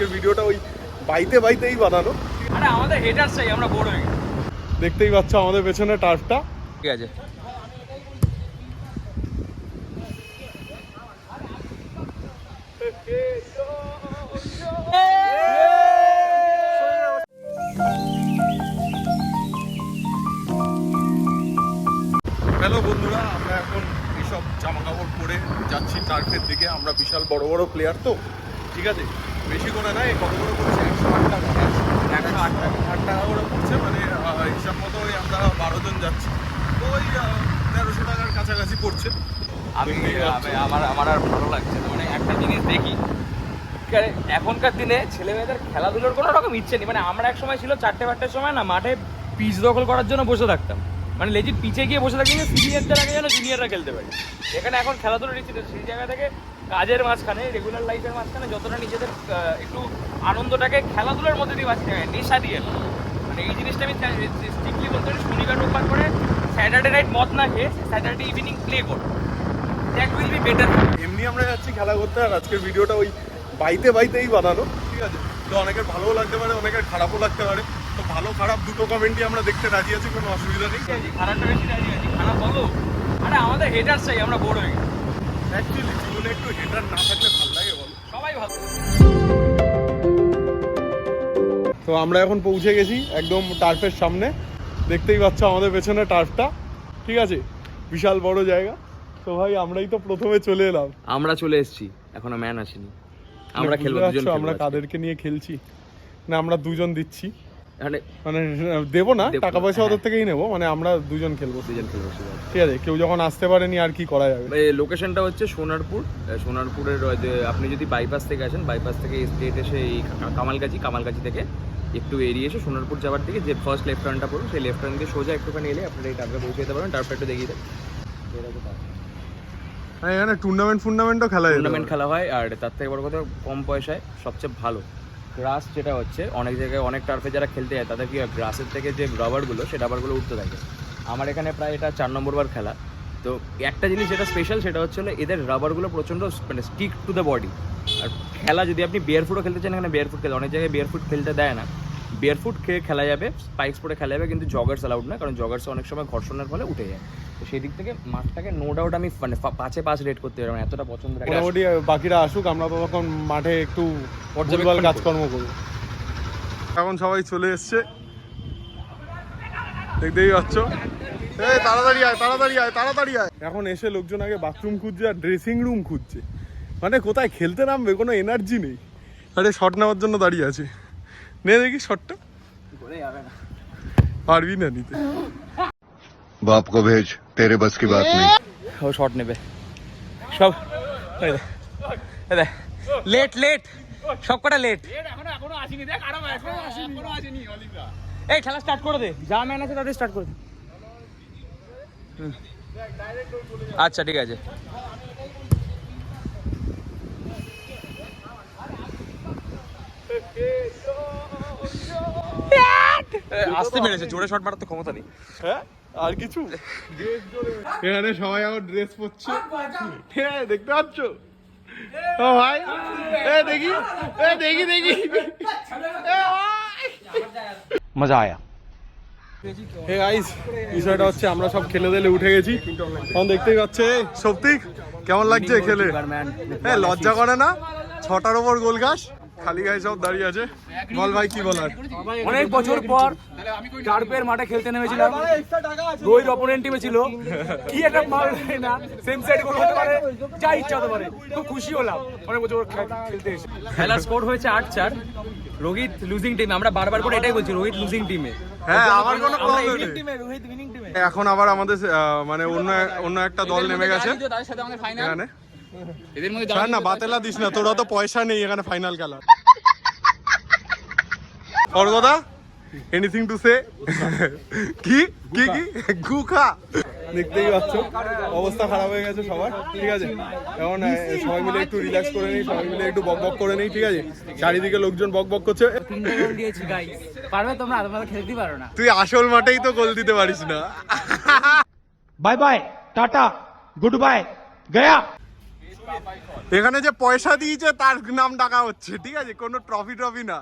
আজকের ভিডিওটা ওই বাইতে বাইতেই বানানো। আরে আমাদের হেটার চাই আমরা বড় হয়ে দেখতেই পাচ্ছ আমাদের পেছনে টার্ফটা ঠিক আছে? হ্যালো বন্ধুরা আমরা এখন এইসব জামা কাপড় পরে যাচ্ছি টার্ফের দিকে। আমরা বিশাল বড় বড় প্লেয়ার তো। ঠিক আছে? বেশি করে নাই কত করে পড়ছে একশো আট টাকা একশো আট টাকা। আট টাকা করে পড়ছে মানে হিসাব মতো ওই আমরা বারো জন যাচ্ছি। তো ওই তেরোশো টাকার কাছাকাছি পড়ছে। আমি আমার আমার আর ভালো লাগছে না। মানে একটা জিনিস দেখি এখনকার- দিনে ছেলে মেয়েদের খেলাধুলোর কোনো রকম ইচ্ছে নেই। মানে আমরা এক সময় ছিল চারটে পাঁচটার সময় না মাঠে পিচ দখল করার জন্য বসে থাকতাম। মানে লেজিট পিচে গিয়ে বসে থাকি সিনিয়রদের আগে যেন জুনিয়ররা খেলতে পারে। এখানে এখন খেলাধুলোর ইচ্ছে। সেই জায়গা থেকে কাজের মাঝখানে রেগুলার লাইফের মাঝখানে যতটা নিজেদের একটু আনন্দটাকে খেলাধুলার মধ্যে দিয়ে বাঁচতে হয় নেশা দিয়ে। মানে এই জিনিসটা আমি স্ট্রিক্টলি বলতে পারি শনিবার রোববার করে স্যাটারডে নাইট মদ না খেয়ে স্যাটারডে ইভিনিং প্লে করো দ্যাট উইল বি বেটার এমনি আমরা যাচ্ছি খেলা করতে আর আজকের ভিডিওটা ওই বাইতে বাইতেই বানানো ঠিক আছে? তো অনেকের ভালোও লাগতে পারে অনেকের খারাপও লাগতে পারে। তো ভালো খারাপ দুটো কমেন্টই আমরা দেখতে রাজি আছি কোনো অসুবিধা নেই। খারাপটা বেশি রাজি আছি খারাপ বলো। আরে আমাদের হেটার চাই আমরা বড় হয়ে গেছি। অ্যাকচুয়ালি জীবনে একটু হেটার না থাকলে ভালো লাগে বলো। সবাই ভালো। তো আমরা এখন পৌঁছে গেছি একদম টার্ফের সামনে। দেখতেই পাচ্ছ আমাদের পেছনে টার্ফটা ঠিক আছে? বিশাল বড় জায়গা। তো ভাই আমরাই তো প্রথমে চলে এলাম। আমরা চলে এসেছি। এখনও ম্যান আসেনি। আমরা খেলব দুজন আমরা কাদেরকে নিয়ে খেলছি? না আমরা দুজন দিচ্ছি। মানে মানে দেবো না টাকা পয়সা হ্যাঁ। ওদের থেকেই নেব মানে আমরা দুজন খেলব। দুজন খেলব ঠিক আছে কেউ যখন আসতে পারেনি আর কি করা যাবে? লোকেশনটা হচ্ছে সোনারপুর সোনারপুরের যে আপনি যদি বাইপাস থেকে আসেন বাইপাস থেকে স্ট্রেট এসে এই কামালগাছি কামালগাছি থেকে একটু এড়িয়ে এসে সোনারপুর যাওয়ার দিকে যে ফার্স্ট লেফট টার্নটা পড়বে সেই লেফট টার্ন দিয়ে সোজা একটুখানি এলে আপনারা এই টার্ফে পৌঁছে যেতে পারেন টার্ফটা একটু দেখিয়ে দেন। হ্যাঁ এখানে টুর্নামেন্ট ফুর্নামেন্টও খেলা টুর্নামেন্ট খেলা হয় আর তার থেকে বড় কথা কম পয়সায় সবচেয়ে ভালো। গ্রাস যেটা হচ্ছে, অনেক জায়গায় অনেক টার্ফে যারা খেলতে যায়, তাদের কি হয়? গ্রাসের থেকে যে রাবারগুলো সেটা রাবারগুলো উঠতে থাকে। আমার এখানে প্রায় এটা চার নম্বরবার খেলা। তো একটা জিনিস যেটা স্পেশাল সেটা হচ্ছে এদের রাবারগুলো প্রচণ্ড মানে স্টিক টু দ্য বডি আর খেলা যদি আপনি বেয়ার ফুটও খেলতে চান, এখানে বেয়ার ফুট খেলে অনেক জায়গায় বেয়ার ফুট খেলতে দেয় না। বিয়ার ফুট খেয়ে খেলা যাবে স্পাইক্স পরে খেলা যাবে কিন্তু জগার্স অ্যালাউড না কারণ জগার্স অনেক সময় ঘর্ষণের ফলে উঠে যায়। তো সেই দিক থেকে মাঠটাকে নো ডাউট আমি মানে পাঁচে পাঁচ রেট করতে পারি এতটা পছন্দ মোটামুটি বাকিরা আসুক আমরা তো তখন মাঠে একটু পর্যবেক্ষণ। কাজকর্ম করব। এখন সবাই চলে এসছে। দেখতেই পাচ্ছ? এই তাড়াতাড়ি আয় তাড়াতাড়ি আয় তাড়াতাড়ি আয়। এখন এসে লোকজন আগে বাথরুম খুঁজছে আর ড্রেসিং রুম খুঁজছে। মানে কোথায় খেলতে নামবে কোনো এনার্জি নেই। আরে শট নেওয়ার জন্য দাঁড়িয়ে আছে। নে দেখি শটটা পারবি না নিতে। বাপ কো ভেজ তেরে বাস কি বাত নেই। ও শট নেবে। সব লেট লেট সবকটা লেট এই খেলা স্টার্ট করে দে। যা ম্যান আছে তাদের স্টার্ট করে দে। আচ্ছা ঠিক আছে। আস্তে মেরেছে জোরে শট মারার তো ক্ষমতা নেই। হ্যাঁ? আর কিছু? এখানে সবাই আমার ড্রেস পরছে। হ্যাঁ দেখতে পাচ্ছ? ও ভাই এ দেখি এ দেখি দেখি। মজা আয়া। হে গাইস বিষয়টা হচ্ছে আমরা সব খেলে দিলে উঠে গেছি। তখন দেখতেই পাচ্ছে সৌপ্তিক কেমন লাগছে খেলে? হ্যাঁ লজ্জা করে না? ছটার ওপর গোল গাছ খালি গায়ে সব দাঁড়িয়ে আছে। বল ভাই কি বলার? অনেক বছর পর টার্পের মাঠে খেলতে নেমেছিলাম। রোহিত অপোনেন্ট টিমে ছিল। কি একটা মাল না সেম সাইড গোল হতে পারে যা ইচ্ছা হতে পারে। খুব খুশি হলাম। অনেক বছর খেলতে এসে। খেলার স্কোর হয়েছে আট চার। রোহিত লুজিং টিমে আমরা বারবার করে এটাই বলছি রোহিত লুজিং টিমে হ্যাঁ আমার কোনো প্রবলেম নেই। রোহিত উইনিং টিমে এখন আবার আমাদের মানে অন্য অন্য একটা দল নেমে গেছে। এখানে? ছাড় না বাতেলা দিস না তোরা তো পয়সা নেই এখানে ফাইনাল খেলা অর্গদা এনিথিং টু সে কি? কি কি? গুখা দেখতেই পাচ্ছ অবস্থা খারাপ হয়ে গেছে সবার ঠিক আছে? এখন সবাই মিলে একটু রিল্যাক্স করে নেই সবাই মিলে একটু বক বক করে নেই ঠিক আছে? চারিদিকে লোকজন বক বক করছে। তিনটে গোল দিয়েছি গাইস পারবে তোমরা? তোমরা খেলতে পারো না। তুই আসল মাঠেই তো গোল দিতে পারিস না। Bye bye tata good bye Gaya. এখানে যে পয়সা দিয়েছে তার নাম ডাকা হচ্ছে ঠিক আছে? কোনো ট্রফি ট্রফি না।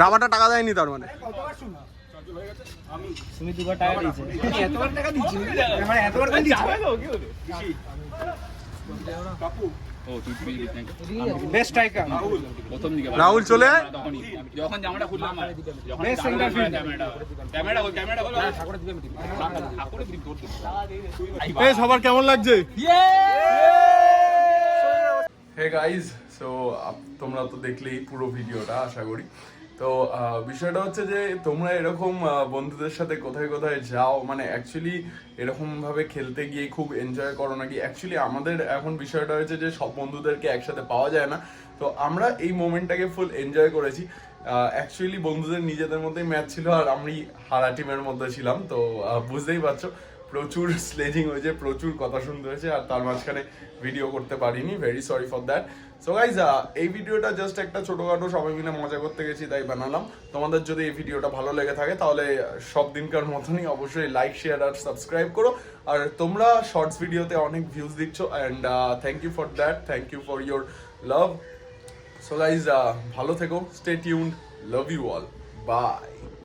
রাবাটা টাকা দেয়নি তার মানে। Best striker Rahul. চলে? যখন জামাটা খুললাম ক্যামেরা হল। এই সবার কেমন লাগছে? হে গাইস সো তোমরা তো দেখলেই পুরো ভিডিওটা আশা করি। তো বিষয়টা হচ্ছে যে তোমরা এরকম বন্ধুদের সাথে কোথায় কোথায় যাও মানে অ্যাকচুয়ালি এরকম ভাবে খেলতে গিয়ে খুব এনজয় করো নাকি? অ্যাকচুয়ালি আমাদের এখন বিষয়টা হয়েছে যে সব বন্ধুদেরকে একসাথে পাওয়া যায় না। তো আমরা এই মোমেন্টটাকে ফুল এনজয় করেছি। অ্যাকচুয়ালি বন্ধুদের নিজেদের মধ্যেই ম্যাচ ছিল আর আমি হারা টিমের মধ্যে ছিলাম। তো বুঝতেই পারছ। প্রচুর স্লেজিং হয়েছে, প্রচুর কথা শুনতে হয়েছে, আর তার মাঝখানে ভিডিও করতে পারিনি very sorry for that so guys এই ভিডিওটা জাস্ট একটা ছোটোখাটো, সবাই মিলে মজা করতে গেছি, তাই বানালাম। তোমাদের যদি এই ভিডিওটা ভালো লেগে থাকে, তাহলে সব দিনকার মতনই অবশ্যই লাইক শেয়ার আর সাবস্ক্রাইব করো। আর তোমরা শর্টস ভিডিওতে অনেক ভিউজ দিচ্ছ and thank you for that thank you for your love so guys ভালো থেকো stay tuned love you all bye